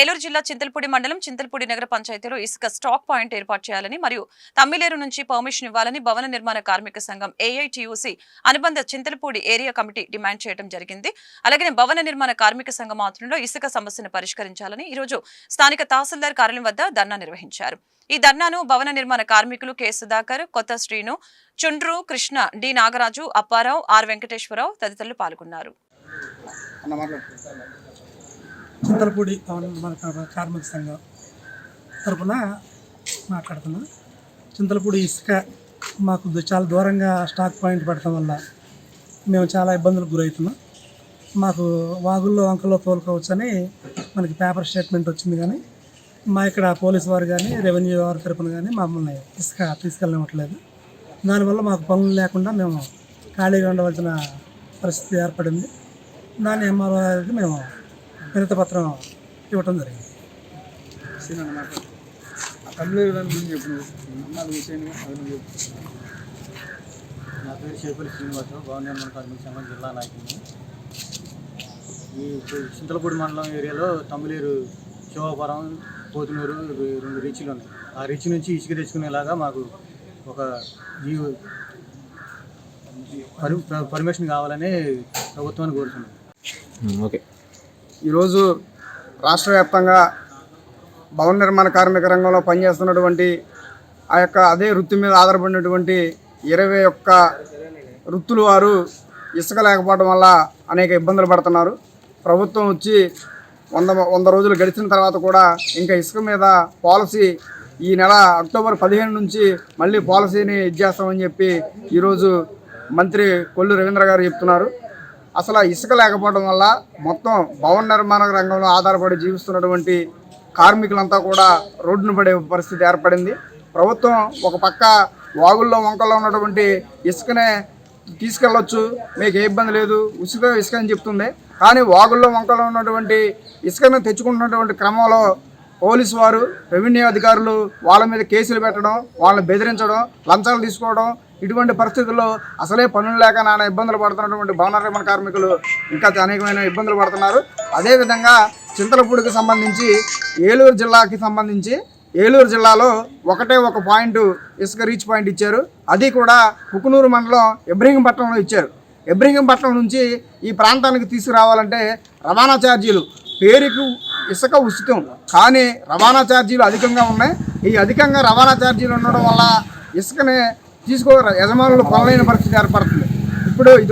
ఏలూరు జిల్లా చింతలపూడి మండలం చింతలపూడి నగర పంచాయతీలో ఇసుక స్టాక్ పాయింట్ ఏర్పాటు చేయాలని మరియు తమ్మిలేరు నుంచి పర్మిషన్ ఇవ్వాలని భవన నిర్మాణ కార్మిక సంఘం ఏఐటియుసి అనుబంధ చింతలపూడి ఏరియా కమిటీ డిమాండ్ చేయడం జరిగింది. అలాగే భవన నిర్మాణ కార్మిక సంఘం ఆధ్వర్యంలో ఇసుక సమస్యను పరిష్కరించాలని ఈ రోజు స్థానిక తహసీల్దార్ కార్యాలయం వద్ద ధర్నా నిర్వహించారు. ఈ ధర్నాను భవన నిర్మాణ కార్మికులు K. Sudhakar Kotha Srinu Chundru Krishna D. Nagaraju Apparao R. Venkateswararao తదితరులు పాల్గొన్నారు. చింతలపూడి భవన కార్మిక సంఘం తరపున మాట్లాడుతున్నా. చింతలపూడి ఇసుక మాకు చాలా దూరంగా స్టాక్ పాయింట్ పడటం వల్ల మేము చాలా ఇబ్బందులకు గురవుతున్నాం. మాకు వాగుల్లో వంకల్లో తోలుకోవచ్చని మనకి పేపర్ స్టేట్మెంట్ వచ్చింది కానీ మా ఇక్కడ పోలీసు వారు కానీ రెవెన్యూ వారి తరపున కానీ మమ్మల్ని ఇసుక తీసుకెళ్ళనివ్వట్లేదు. దానివల్ల మాకు పనులు లేకుండా మేము ఖాళీగా ఉండవలసిన పరిస్థితి ఏర్పడింది. దాని ఎంఆర్ఓ మేము వినతి పత్రం ఇవ్వటం జరిగింది. నా పేరు చేపల్లి శ్రీనివాసరావు భవన నిర్మాణ కార్మిక సంఘం జిల్లా నాయకుడిని ఈ చింతలపూడి మండలం ఏరియాలో తమ్మిలేరు శివపురం పోతునూరు రెండు రీచ్లు ఉన్నాయి. ఆ రీచ్ నుంచి ఇసుక తెచ్చుకునేలాగా మాకు ఒక జీవ పరి పర్మిషన్ కావాలని ప్రభుత్వాన్ని కోరుతున్నాం. ఓకే. ఈరోజు రాష్ట్ర వ్యాప్తంగా భవన నిర్మాణ కార్మిక రంగంలో పనిచేస్తున్నటువంటి ఆ యొక్క అదే వృత్తి మీద ఆధారపడినటువంటి ఇరవై ఒక్క వృత్తులు వారు ఇసుక లేకపోవడం వల్ల అనేక ఇబ్బందులు పడుతున్నారు. ప్రభుత్వం వచ్చి వంద వంద రోజులు గడిచిన తర్వాత కూడా ఇంకా ఇసుక మీద పాలసీ ఈ నెల అక్టోబర్ పదిహేను నుంచి మళ్ళీ పాలసీని ఇచ్చేస్తామని చెప్పి ఈరోజు మంత్రి కొల్లు రవీంద్ర గారు చెప్తున్నారు. అసలు ఇసుక లేకపోవడం వల్ల మొత్తం భవన నిర్మాణ రంగంలో ఆధారపడి జీవిస్తున్నటువంటి కార్మికులంతా కూడా రోడ్డున పడే పరిస్థితి ఏర్పడింది. ప్రభుత్వం ఒక పక్క వాగుల్లో వంకల్లో ఉన్నటువంటి ఇసుకనే తీసుకెళ్ళొచ్చు మీకు ఏ ఇబ్బంది లేదు ఉసుక ఇసుక అని చెప్తుంది. కానీ వాగుల్లో వంకల్లో ఉన్నటువంటి ఇసుకను తెచ్చుకుంటున్నటువంటి క్రమంలో పోలీసు వారు రెవెన్యూ అధికారులు వాళ్ళ మీద కేసులు పెట్టడం వాళ్ళని బెదిరించడం లంచాలు తీసుకోవడం ఇటువంటి పరిస్థితుల్లో అసలే పనులు లేక నానా ఇబ్బందులు పడుతున్నటువంటి భవన నిర్మాణ కార్మికులు ఇంకా అనేకమైన ఇబ్బందులు పడుతున్నారు. అదేవిధంగా చింతలపూడికి సంబంధించి ఏలూరు జిల్లాకి సంబంధించి ఏలూరు జిల్లాలో ఒకటే ఒక పాయింట్ ఇసుక రీచ్ పాయింట్ ఇచ్చారు. అది కూడా కుకునూరు మండలం ఎబ్రింగంపట్నంలో ఇచ్చారు. ఎబ్రింగంపట్నం నుంచి ఈ ప్రాంతానికి తీసుకురావాలంటే రవాణా ఛార్జీలు పేరుకు ఇసుక ఉచితం. కానీ రవాణా ఛార్జీలు అధికంగా ఉన్నాయి. ఈ అధికంగా రవాణా ఛార్జీలు ఉండడం వల్ల ఇసుకని తీసుకో యజమానులు కొనలేని పరిస్థితి ఏర్పడుతుంది. ఇప్పుడు ఇది